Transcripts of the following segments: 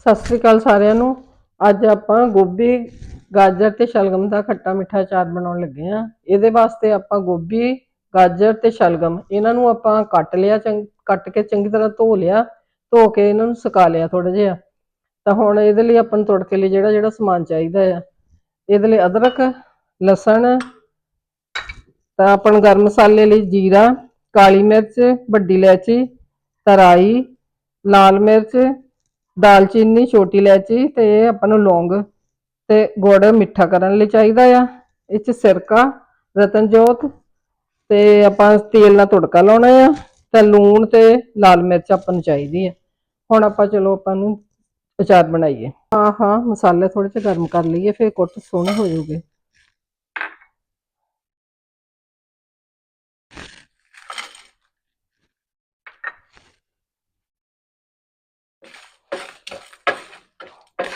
ਸਤਿ ਸ੍ਰੀ ਅਕਾਲ ਸਾਰਿਆਂ ਨੂੰ। ਅੱਜ ਆਪਾਂ ਗੋਭੀ, ਗਾਜਰ ਤੇ ਸ਼ਲਗਮ ਦਾ ਖੱਟਾ ਮਿੱਠਾ ਅਚਾਰ ਬਣਾਉਣ ਲੱਗੇ ਆ ਇਹਦੇ ਵਾਸਤੇ ਆਪਾਂ ਗੋਭੀ, ਗਾਜਰ ਤੇ ਸ਼ਲਗਮ ਇਹਨਾਂ ਨੂੰ ਆਪਾਂ ਕੱਟ ਲਿਆ ਚੰਗ ਕੱਟ ਕੇ ਚੰਗੀ ਤਰ੍ਹਾਂ ਧੋ ਲਿਆ, ਧੋ ਕੇ ਇਹਨਾਂ ਨੂੰ ਸੁਕਾ ਲਿਆ ਥੋੜਾ ਜਿਹਾ। ਤਾਂ ਹੁਣ ਇਹਦੇ ਲਈ ਆਪਾਂ ਨੂੰ ਤੜਕੇ ਲਈ ਜਿਹੜਾ ਜਿਹੜਾ ਸਮਾਨ ਚਾਹੀਦਾ ਆ। ਇਹਦੇ ਲਈ ਅਦਰਕ, ਲਸਣ, ਤਾਂ ਆਪਾਂ ਨੂੰ ਗਰਮ ਮਸਾਲੇ ਲਈ ਜੀਰਾ, ਕਾਲੀ ਮਿਰਚ, ਵੱਡੀ ਇਲਾਇਚੀ, ਤਰਾਈ, ਲਾਲ ਮਿਰਚ ਦਾਲਚੀਨੀ ਛੋਟੀ ਇਲਾਇਚੀ ਤੇ ਆਪਾਂ ਨੂੰ ਲੌਂਗ ਤੇ ਗੁੜ ਮਿੱਠਾ ਕਰਨ ਲਈ ਚਾਹੀਦਾ ਆ। ਇਹ ਚ ਸਿਰਕਾ, ਰਤਨਜੋਤ ਤੇ ਆਪਾਂ ਤੇਲ ਨਾਲ ਤੜਕਾ ਲਾਉਣਾ ਆ ਤੇ ਲੂਣ ਤੇ ਲਾਲ ਮਿਰਚ ਆਪਾਂ ਨੂੰ ਚਾਹੀਦੀ ਆ। ਹੁਣ ਆਪਾਂ ਚਲੋ ਆਪਾਂ ਨੂੰ ਅਚਾਰ ਬਣਾਈਏ। ਹਾਂ ਹਾਂ, ਮਸਾਲੇ ਥੋੜੇ ਜਿਹਾ ਗਰਮ ਕਰ ਲਈਏ, ਫਿਰ ਕੁੱਟ ਸੋਹਣੇ ਹੋ ਜਾਊਗੇ।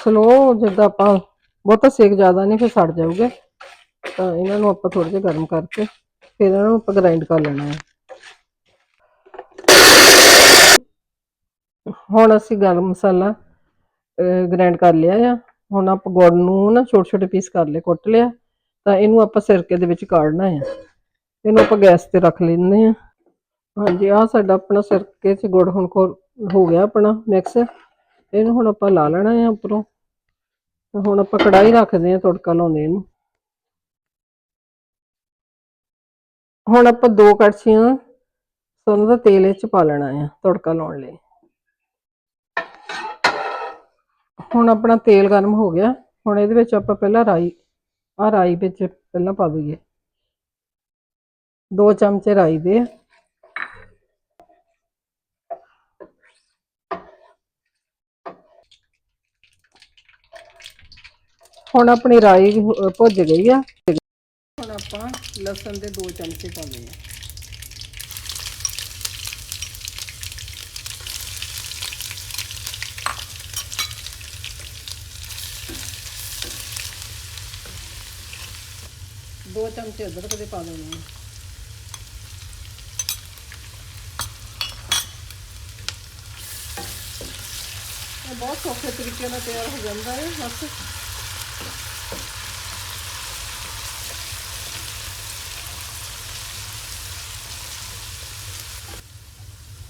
ਸਲੋ ਜਿੱਦਾਂ ਆਪਾਂ ਬਹੁਤਾ ਸੇਕ ਜ਼ਿਆਦਾ ਨਹੀਂ, ਫਿਰ ਸੜ ਜਾਊਗੇ। ਤਾਂ ਇਹਨਾਂ ਨੂੰ ਆਪਾਂ ਥੋੜਾ ਜਿਹਾ ਗਰਮ ਕਰਕੇ ਫਿਰ ਇਹਨਾਂ ਨੂੰ ਆਪਾਂ ਗ੍ਰਾਈਂਡ ਕਰ ਲੈਣਾ ਹੈ। ਹੁਣ ਅਸੀਂ ਗਰਮ ਮਸਾਲਾ ਗ੍ਰਾਈਂਡ ਕਰ ਲਿਆ ਆ। ਹੁਣ ਆਪਾਂ ਗੁੜ ਨੂੰ ਨਾ ਛੋਟੇ ਛੋਟੇ ਪੀਸ ਕਰ ਲਏ, ਕੁੱਟ ਲਿਆ। ਤਾਂ ਇਹਨੂੰ ਆਪਾਂ ਸਿਰਕੇ ਦੇ ਵਿੱਚ ਕਾੜਨਾ ਆ। ਇਹਨੂੰ ਆਪਾਂ ਗੈਸ ਤੇ ਰੱਖ ਲੈਂਦੇ ਆ। ਹਾਂਜੀ, ਆਹ ਸਾਡਾ ਆਪਣਾ ਸਿਰਕੇ 'ਚ ਗੁੜ ਹੁਣ ਕੋ ਹੋ ਗਿਆ ਆਪਣਾ ਮਿਕਸ ਇਹਨੂੰ ਹੁਣ ਆਪਾਂ ਲਾ ਲੈਣਾ ਆ ਉੱਪਰੋਂ। ਤੇ ਹੁਣ ਆਪਾਂ ਕੜਾਈ ਰੱਖਦੇ ਹਾਂ ਤੜਕਾ ਲਾਉਂਦੇ ਇਹਨੂੰ। ਹੁਣ ਆਪਾਂ ਦੋ ਕੜਛੀਆਂ ਸਰੋਂ ਦਾ ਤੇਲ ਵਿੱਚ ਪਾ ਲੈਣਾ ਆ ਤੜਕਾ ਲਾਉਣ ਲਈ। ਹੁਣ ਆਪਣਾ ਤੇਲ ਗਰਮ ਹੋ ਗਿਆ। ਹੁਣ ਇਹਦੇ ਵਿੱਚ ਆਪਾਂ ਪਹਿਲਾਂ ਰਾਈ ਆ ਰਾਈ ਵਿੱਚ ਪਹਿਲਾਂ ਪਾ ਦਈਏ। ਦੋ ਚਮਚੇ ਰਾਈ ਦੇ। ਹੁਣ ਆਪਣੀ ਰਾਈ ਅਹ ਭੁੱਜ ਗਈ ਆ। ਹੁਣ ਆਪਾਂ ਲਸਣ ਦੇ ਦੋ ਚਮਚੇ ਪਾਉਂਦੇ ਆ ਦੋ ਚਮਚੇ ਅਦਰਕ ਦੇ ਪਾ ਦੇਣੇ ਆ। ਇਹ ਬਹੁਤ ਸੌਖੇ ਤਰੀਕੇ ਨਾਲ ਤਿਆਰ ਹੋ ਜਾਂਦਾ ਹੈ, ਬਸ।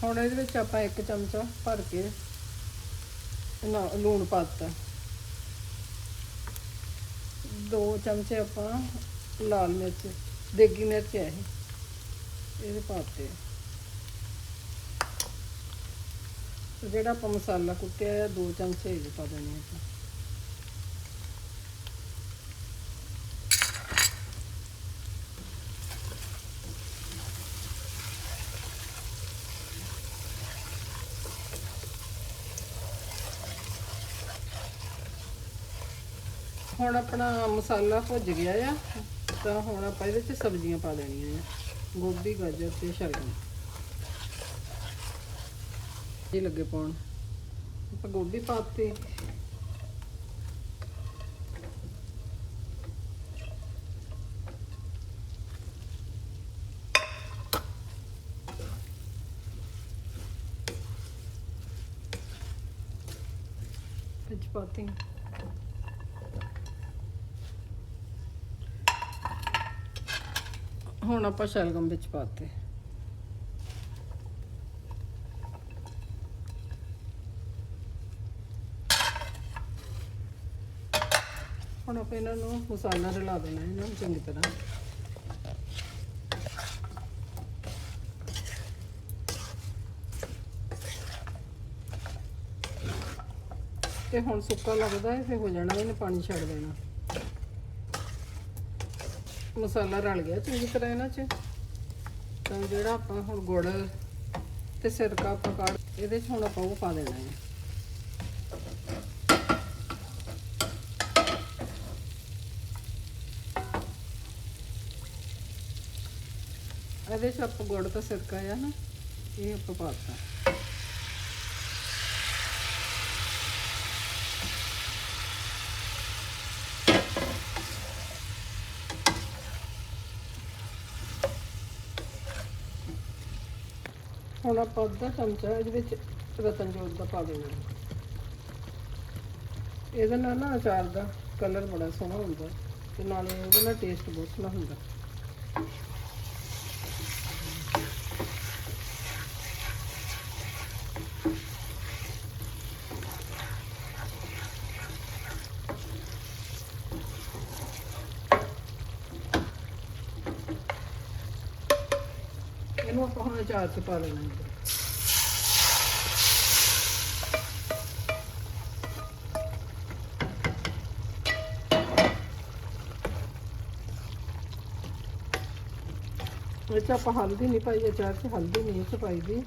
ਹੁਣ ਇਹਦੇ ਵਿੱਚ ਆਪਾਂ ਇੱਕ ਚਮਚਾ ਭਰ ਕੇ ਲੂਣ ਪਾਤਾ ਦੋ ਚਮਚੇ ਆਪਾਂ ਲਾਲ ਮਿਰਚ, ਦੇਗੀ ਮਿਰਚ ਹੈ ਇਹ। ਇਹਦੇ ਪਾਤੇ ਜਿਹੜਾ ਆਪਾਂ ਮਸਾਲਾ ਕੁੱਟਿਆ ਦੋ ਚਮਚੇ ਇਹਦੇ ਪਾ ਦੇਣੇ ਆਪਾਂ। ਹੁਣ ਆਪਣਾ ਮਸਾਲਾ ਭੁੱਜ ਗਿਆ ਆ, ਤਾਂ ਹੁਣ ਆਪਾਂ ਇਹਦੇ ਚ ਸਬਜ਼ੀਆਂ ਪਾ ਦੇਣੀਆਂ ਆ, ਗੋਭੀ, ਗਾਜਰ ਤੇ ਸ਼ਲਗਮ ਇਹ ਲੱਗੇ ਪਾਉਣ। ਆਪਾਂ ਗੋਭੀ ਪਾਤੀ ਵਿੱਚ ਪਾਤੀ। ਹੁਣ ਆਪਾਂ ਸ਼ਲਗਮ ਵਿੱਚ ਪਾਤੇ। ਹੁਣ ਆਪਾਂ ਇਹਨਾਂ ਨੂੰ ਮਸਾਲਾ ਰਲਾ ਦੇਣਾ, ਇਹਨਾਂ ਨੂੰ ਚੰਗੀ ਤਰ੍ਹਾਂ। ਤੇ ਹੁਣ ਸੁੱਕਾ ਲੱਗਦਾ ਹੈ, ਫਿਰ ਹੋ ਜਾਣਾ ਇਹਨੇ ਪਾਣੀ ਛੱਡ ਦੇਣਾ। ਮਸਾਲਾ ਰਲ ਗਿਆ ਚੰਗੀ ਤਰ੍ਹਾਂ ਇਹਨਾਂ 'ਚ। ਤਾਂ ਜਿਹੜਾ ਆਪਾਂ ਹੁਣ ਗੁੜ ਤੇ ਸਿਰਕਾ ਆਪਾਂ ਕਾੜ ਇਹਦੇ 'ਚ ਹੁਣ ਆਪਾਂ ਉਹ ਪਾ ਦੇਣਾ ਹੈ। ਇਹਦੇ 'ਚ ਆਪਾਂ ਗੁੜ ਤੇ ਸਿਰਕਾ ਆ ਨਾ, ਇਹ ਆਪਾਂ ਪਾਤਾ ਹੁਣ ਆਪਾਂ ਅੱਧਾ ਚਮਚਾ ਇਹਦੇ ਵਿੱਚ ਰਤਨ ਜੋਤ ਦਾ ਪਾ ਦੇਣਾ। ਇਹਦੇ ਨਾਲ ਨਾ ਅਚਾਰ ਦਾ ਕਲਰ ਬੜਾ ਸੋਹਣਾ ਹੁੰਦਾ ਤੇ ਨਾਲੇ ਉਹਦੇ ਨਾਲ ਟੇਸਟ ਬਹੁਤ ਸੋਹਣਾ ਹੁੰਦਾ ਇਹਨੂੰ ਆਪਾਂ ਹੁਣ ਅਚਾਰ ਚ ਪਾ ਲੈਣਾ ਹੈ। ਇਹ ਆਪਾਂ ਹਲਦੀ ਨਹੀਂ ਪਾਈ, ਅਚਾਰ 'ਚ ਹਲਦੀ ਨਹੀਂ ਇਹ 'ਚ ਪਾਈ ਦੀ।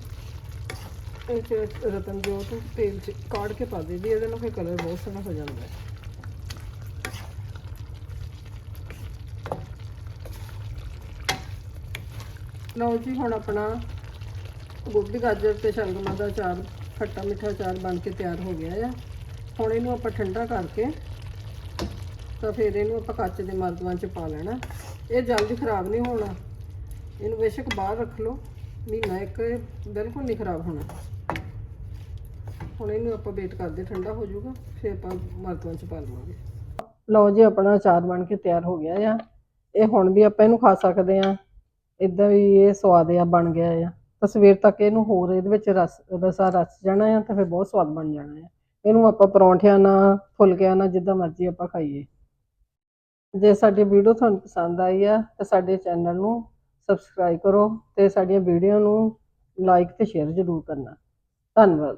ਇਹ 'ਚ ਰਤਨ ਜੋਤ ਤੇਲ 'ਚ ਕਾੜ ਕੇ ਪਾ ਦੇ ਇਹਦੇ ਨਾਲ ਫਿਰ ਕਲਰ ਬਹੁਤ ਸੋਹਣਾ ਹੋ ਜਾਂਦਾ। ਹੈ ਲਓ ਜੀ, ਹੁਣ ਆਪਣਾ ਗੋਭੀ, ਗਾਜਰ ਤੇ ਸ਼ਲਗਮਾਂ ਦਾ ਚਾਰ ਖੱਟਾ ਮਿੱਠਾ ਅਚਾਰ ਬਣ ਕੇ ਤਿਆਰ ਹੋ ਗਿਆ ਆ। ਹੁਣ ਇਹਨੂੰ ਆਪਾਂ ਠੰਡਾ ਕਰਕੇ ਤਾਂ ਫਿਰ ਇਹਨੂੰ ਆਪਾਂ ਕੱਚ ਦੇ ਮਰਦਵਾਂ 'ਚ ਪਾ ਲੈਣਾ। ਇਹ ਜਲਦੀ ਖਰਾਬ ਨਹੀਂ ਹੋਣਾ। ਇਹਨੂੰ ਬੇਸ਼ੱਕ ਬਾਹਰ ਰੱਖ ਲਓ। ਮਹੀਨਾ ਇੱਕ ਬਿਲਕੁਲ ਨਹੀਂ ਖਰਾਬ ਹੋਣਾ। ਹੁਣ ਇਹਨੂੰ ਆਪਾਂ ਵੇਟ ਕਰਦੇ, ਠੰਡਾ ਹੋ ਜਾਊਗਾ। ਫਿਰ ਆਪਾਂ ਮਰਦਵਾਂ 'ਚ ਪਾ ਲਵਾਂਗੇ। ਲਓ ਜੀ, ਆਪਣਾ ਅਚਾਰ ਬਣ ਕੇ ਤਿਆਰ ਹੋ ਗਿਆ ਆ। ਇਹ ਹੁਣ ਵੀ ਆਪਾਂ ਇਹਨੂੰ ਖਾ ਸਕਦੇ ਆ। ਇਦਾਂ ਵੀ ਇਹ ਸਵਾਦ ਆ ਬਣ ਗਿਆ ਆ। ਤਾਂ ਸਵੇਰ ਤੱਕ ਇਹਨੂੰ ਹੋਰ ਇਹਦੇ ਵਿੱਚ ਰਸ, ਰਸਾ ਰਸ ਜਾਣਾ ਆ ਤਾਂ ਫਿਰ ਬਹੁਤ ਸਵਾਦ ਬਣ ਜਾਣਾ ਆ। ਇਹਨੂੰ ਆਪਾਂ ਪਰੌਂਠਿਆਂ ਨਾਲ, ਫੁਲਕਿਆਂ ਨਾਲ ਜਿੱਦਾਂ ਮਰਜ਼ੀ ਆਪਾਂ ਖਾਈਏ। ਜੇ ਸਾਡੀ ਵੀਡੀਓ ਤੁਹਾਨੂੰ ਪਸੰਦ ਆਈ ਆ ਤਾਂ ਸਾਡੇ ਚੈਨਲ ਨੂੰ ਸਬਸਕ੍ਰਾਈਬ ਕਰੋ ਤੇ ਸਾਡੀਆਂ ਵੀਡੀਓ ਨੂੰ ਲਾਈਕ ਤੇ ਸ਼ੇਅਰ ਜ਼ਰੂਰ ਕਰਨਾ। ਧੰਨਵਾਦ।